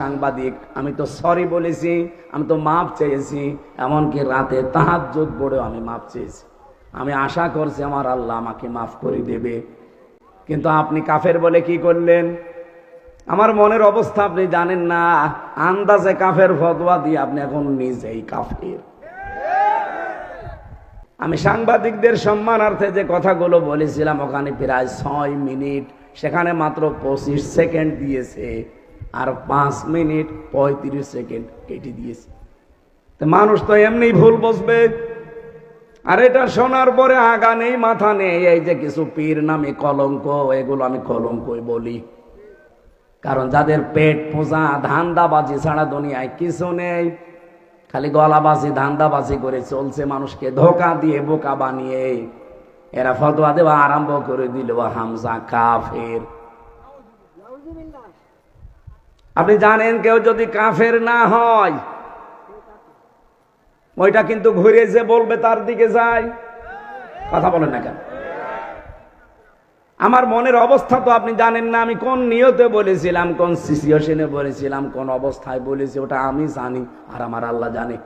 সাংবাদিক, আমি তো সরি বলেছি, আমি তো মাপ চেয়েছি, এমনকি রাতে তাহার জোট পড়েও আমি মাপ চেয়েছি। আমি আশা করছি আমার আল্লাহ আমাকে মাফ করে দেবে। কিন্তু আপনি কাফের বলে কি করলেন? আমার মনের অবস্থা আপনি জানেন না, আন্দাজে কাফের ফতোয়া দিয়ে আপনি এখন নিজেই কাফের। আমি সাংবাদিকদের সম্মানার্থে যে কথাগুলো বলেছিলাম, ওখানে প্রায় ছয় মিনিট, সেখানে মাত্র পঁচিশ সেকেন্ড দিয়েছে। আর পাঁচ মিনিট পঁয়ত্রিশ সেকেন্ড কেটে দিয়েছে। মানুষ তো এমনি ভুল বসবে আর এটা শোনার পরে আগা নেই, মাথা নেই। এই যে কিছু পীর নামে কলঙ্ক, এগুলো আমি কলঙ্কই বলি। কারণ যাদের পেট পোষা ধান্দাবাজি ছাড়া দুনিয়ায় কিছু নেই। খালি গলা গলাবাজি, ধান্দাবাজি করে চলছে মানুষকে ধোকা দিয়ে, বোকা বানিয়ে। এরা ফতোয়া দেওয়া আরম্ভ করে দিল, হামজা কাফের। আপনি জানেন কেউ যদি কাফের না হয়, ওইটা কিন্তু ঘুরে যে বলবে তার দিকে যায়। কথা বলেন না কেন? আমার মনের অবস্থা তো আপনি জানেন না, আমি কোন নিয়তে বলেছিলাম, কোন সিচুয়েশনে বলেছিলাম, কোন অবস্থায় বলেছি, ওটা আমি জানি আর আমার আল্লাহ জানে।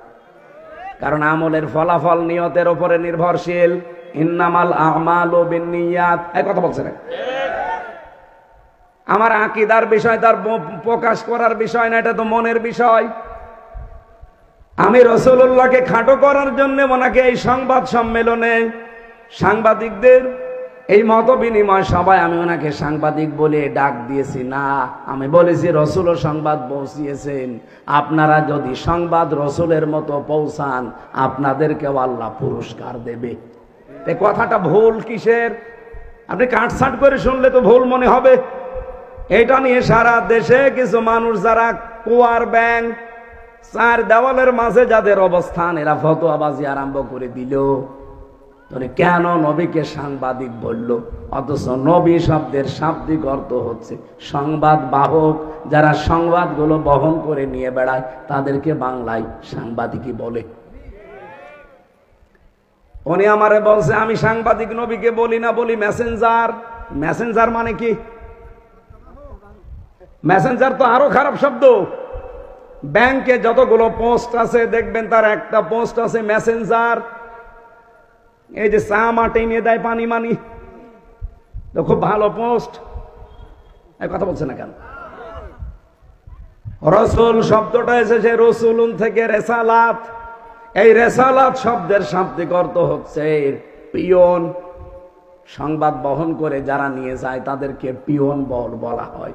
কারণ আমলের ফলাফল নিয়তের উপরে নির্ভরশীল। ইন্নামাল আমাল ও বিনিয়াত এই কথা বলছে না আমার আকিদার বিষয়, তার প্রকাশ করার বিষয় না, এটা তো মনের বিষয়। আমি রসুল্লাহকে খাটো করার জন্য ওনাকে এই সংবাদ সম্মেলনে সাংবাদিকদের এই মত বিনিময় সবাই আমি ওনাকে সাংবাদিক বলে ডাক দিয়েছি। না, আমি বলেছি রসুল সংবাদ পৌঁছিয়েছেন। আপনারা যদি সংবাদ রসুলের মতো পৌঁছান, আপনাদেরকেও আল্লাহ পুরস্কার দেবে। কথাটা ভুল কিসের? আপনি কাটছাট করে শুনলে তো ভুল মনে হবে। এটা নিয়ে সারা দেশে কিছু মানুষ যারা কুয়ার ব্যাংক, চার দেওয়ালের মাঝে যাদের অবস্থান, এরা ফতোয়াবাজি আরম্ভ করে দিল। তাহলে কেন নবীকে সাংবাদিক বলল? অথচ নবী শব্দের শাব্দিক অর্থ হচ্ছে সংবাদ বাহক। যারা সংবাদগুলো বহন করে নিয়ে বেড়ায়, তাদেরকে বাংলায় সাংবাদিকই বলে। উনি আমারে বলছে, আমি সাংবাদিক নবীকে বলি না, বলি মেসেঞ্জার মেসেঞ্জার মানে কি? মেসেঞ্জার তো আরও খারাপ শব্দ। ব্যাংকে যতগুলো পোস্ট আছে, দেখবেন তার একটা পোস্ট আছে মেসেঞ্জার এই যে চা মাটি নিয়ে দেয় পানি মানি। তো খুব ভালো পোস্ট কথা বলছে না কেন? রসুল শব্দটা এসেছে রসুলুন থেকে রেসালাত। এই রেসালাত শব্দের শাব্দিক অর্থ হচ্ছে পিয়ন। সংবাদ বহন করে যারা নিয়ে যায়, তাদেরকে পিয়ন বল বলা হয়।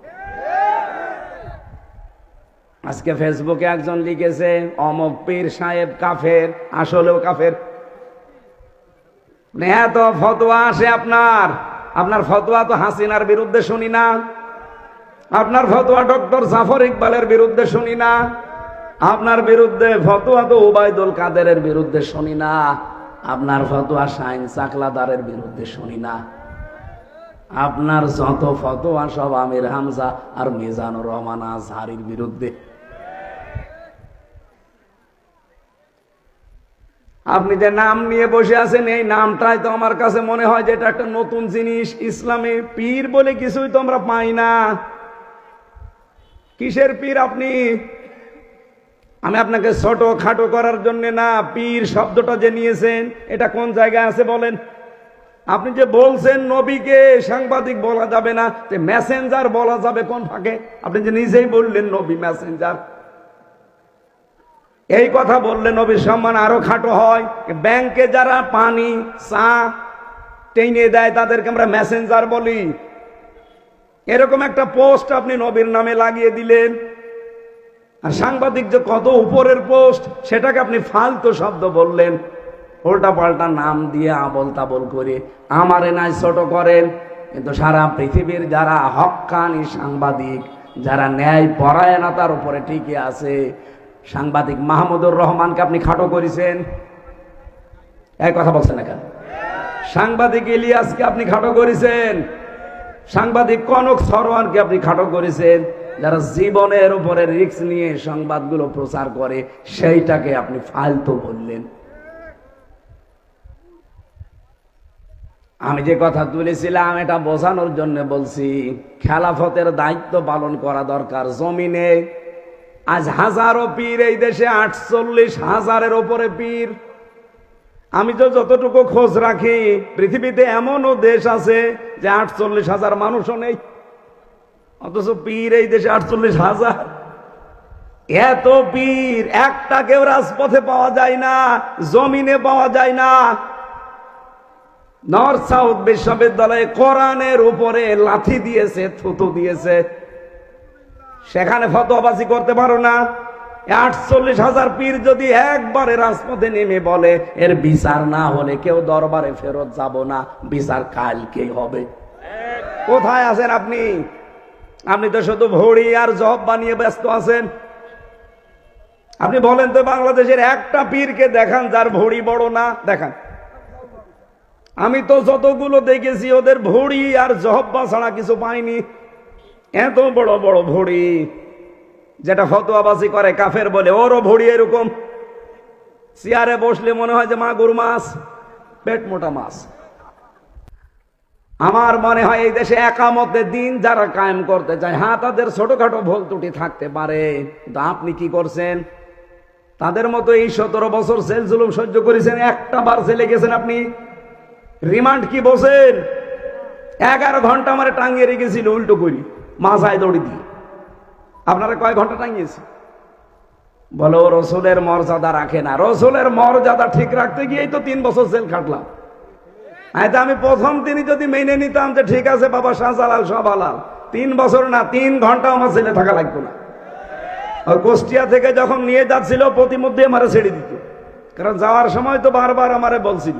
আজকে ফেসবুকে একজন লিখেছে, অমক পীর সাহেব কাফের, আসলেও কাফের। এত ফতোয়া আসে আপনার। আপনার ফতোয়া তো হাসিনার বিরুদ্ধে শুনি না। আপনার ফতোয়া ডক্টর জাফর ইকবালের বিরুদ্ধে শুনি না। আপনার বিরুদ্ধে ফতোয়া তো ওবায়দুল কাদেরের বিরুদ্ধে শুনি না। আপনার ফতোয়া শাইন চাকলাদারের বিরুদ্ধে শুনি না। আপনার যত ফতোয়া সব আমির হামজা আর মিজানুর রহমান আজহারির বিরুদ্ধে। আপনি যে নাম নিয়ে বসে আছেন, এই নামটাই তো আমার কাছে মনে হয় যে এটা একটা নতুন জিনিস। ইসলামে পীর বলে কিছুই তো আমরা পাই না। কিসের পীর আপনি? আমি আপনাকে ছোট খাটো করার জন্য না, পীর শব্দটা যে নিয়েছেন, এটা কোন জায়গায় আছে বলেন? আপনি যে বলছেন নবীকে, সাংবাদিক বলা যাবে না, যে মেসেঞ্জার বলা যাবে কোন ফাঁকে? আপনি যে নিজেই বললেন নবী মেসেঞ্জার এই কথা বললে নবীর সম্মান আরও খাটো হয়। ব্যাংকে যারা পানি, চা টেনে দেয়, তাদেরকে আমরা মেসেঞ্জার বলি। এরকম একটা পোস্ট আপনি নবীর নামে লাগিয়ে দিলেন। আর সাংবাদিক যে কত উপরের পোস্ট, সেটাকে আপনি ফালতু শব্দ বললেন। উল্টা পাল্টা নাম দিয়ে আবল তাবল করে আমারে নাই ছোট করেন। কিন্তু সারা পৃথিবীর যারা হক্কানি সাংবাদিক, যারা ন্যায় পরায়ণতার উপরে টিকে আছে সাংবাদিক মাহমুদুর রহমানকে আপনি খাটো করেছেন। এই কথা বলছেন না কেন? সাংবাদিক ইলিয়াসকে আপনি খাটো করেছেন। সাংবাদিক কনক সরওয়ানকে আপনি খাটো করেছেন। যারা জীবনের উপরে রিস্ক নিয়ে সংবাদগুলো প্রচার করে, সেইটাকে আপনি ফালতু বললেন। আমি যে কথা তুলেছিলাম, এটা বোঝানোর জন্য বলছি, খেলাফতের দায়িত্ব পালন করা দরকার। জমিনে আজ হাজারো পীর এই দেশে, আটচল্লিশ হাজারের ওপরে পীর। আমি তো যতটুকু খোঁজ রাখি, পৃথিবীতে এমনও দেশ আছে যে আটচল্লিশ হাজার মানুষও নেই। অথচ পীর এই দেশে আটচল্লিশ হাজার। এত পীর, একটা কেউ রাজপথে পাওয়া যায় না, জমিনে পাওয়া যায় না। নর্থ সাউথ বিশ্ববিদ্যালয়ে কোরআনের উপরে লাথি দিয়েছে, থুতু দিয়েছে। সেখানে ফতোয়াবাজি করতে পারো না। আটচল্লিশ হাজার পীর যদি একবারে রাজপথে নেমে বলে, এর বিচার না হলে কেউ দরবারে ফেরত যাব না। বিচার কালকেই হবে। কোথায় আছেন আপনি? আপনি তো শুধু ভড়ি আর জব বানিয়ে ব্যস্ত আছেন। আপনি বলেন তো বাংলাদেশের একটা পীরকে দেখান যার ভড়ি বড় না। দেখান। আমি তো যতগুলো দেখেছি, ওদের ভড়ি আর জহব্বা ছাড়া কিছু পাইনি। এত বড় বড় ভড়ি, যেটা ফতোয়াবাজি করে কাফের বলে, ওরও ভড়ি এরকম। চেয়ারে বসলে মনে হয় যে মাগুর মাছ, পেট মোটা মাছ। আমার মনে হয় এই দেশে একামতের দিন যারা কায়েম করতে চায় হ্যাঁ তাদের ছোটখাটো ভুল ত্রুটি থাকতে পারে, কিন্তু আপনি কি করছেন? তাদের মতো এই সতেরো বছর সেল জুলুম সহ্য করেছেন, একটা বার জেলে গেছেন আপনি। রিমান্ড কি বসেন এগারো ঘণ্টা আমার টাঙ্গিয়ে রেখেছিল, উল্টো করি। মাথায় দৌড়ি দিয়ে। আপনারা কয় ঘণ্টা টাঙ্গিয়েছি বলো, রসুলের মর্যাদা রাখে না। রসুলের মর্যাদা ঠিক রাখতে গিয়েই তো তিন বছর জেল খাটলাম। হয়তো আমি প্রথম তিনি যদি মেনে নিতাম যে ঠিক আছে, বাবা শাহজালাল সব আলাল তিন বছর না, তিন ঘণ্টা আমার ছেলে থাকা লাগতো না। আর কুষ্টিয়া থেকে যখন নিয়ে যাচ্ছিল প্রতিমধ্যে আমারে ছেড়ে দিত। কারণ যাওয়ার সময় তো বারবার আমারে বলছিল